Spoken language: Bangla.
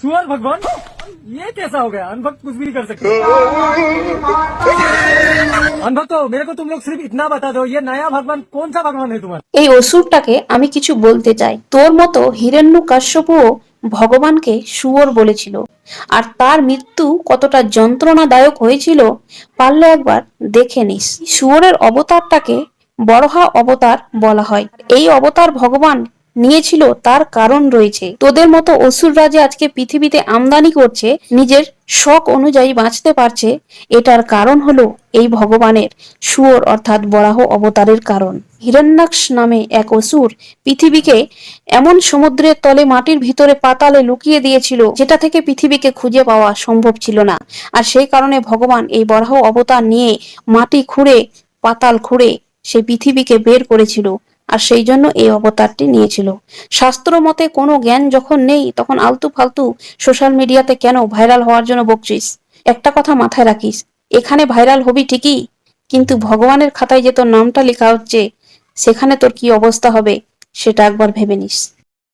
सुअर भगवान ये कैसा हो गया अनभक्त कुछ भी नहीं कर सकते अनभक्त हो मेरे को तुम लोग सिर्फ इतना बता दो ये नया भगवान कौन सा भगवान है तुम्हारा এই অসুরটাকে আমি কিছু বলতে চাই তোর মতো হিরণ্য কাশ্যপও ভগবানকে শুয়োর বলেছিল আর তার মৃত্যু কতটা যন্ত্রণাদায়ক হয়েছিল পারলে একবার দেখে নিস শুয়োরের অবতারটাকে বড়হা অবতার বলা হয় এই অবতার ভগবান নিয়েছিল তার কারণ রয়েছে। তোদের মতো অসুররা যে আজকে পৃথিবীতে আমদানি করছে, নিজের শখ অনুযায়ী বাঁচতে পারছে, এটার কারণ হলো এই ভগবানের শুয়োর অর্থাৎ বরাহ অবতারের কারণ। হিরণ্যাক্ষ নামে এক অসুর পৃথিবীকে এমন সমুদ্রের তলে মাটির ভিতরে পাতালে লুকিয়ে দিয়েছিল, যেটা থেকে পৃথিবীকে খুঁজে পাওয়া সম্ভব ছিল না। আর সেই কারণে ভগবান এই বরাহ অবতার নিয়ে মাটি খুঁড়ে, পাতাল খুঁড়ে সে পৃথিবীকে বের করেছিল। আর সেই জন্য এই অবতারটি নিয়েছিল। শাস্ত্র মতে কোনো জ্ঞান যখন নেই, তখন আলতু ফালতু সোশ্যাল মিডিয়াতে কেন ভাইরাল হওয়ার জন্য বকছিস? একটা কথা মাথায় রাখিস, এখানে ভাইরাল হবি ঠিকই, কিন্তু ভগবানের খাতায় যে তোর নামটা লেখা হচ্ছে, সেখানে তোর কি অবস্থা হবে, সেটা একবার ভেবে নিস।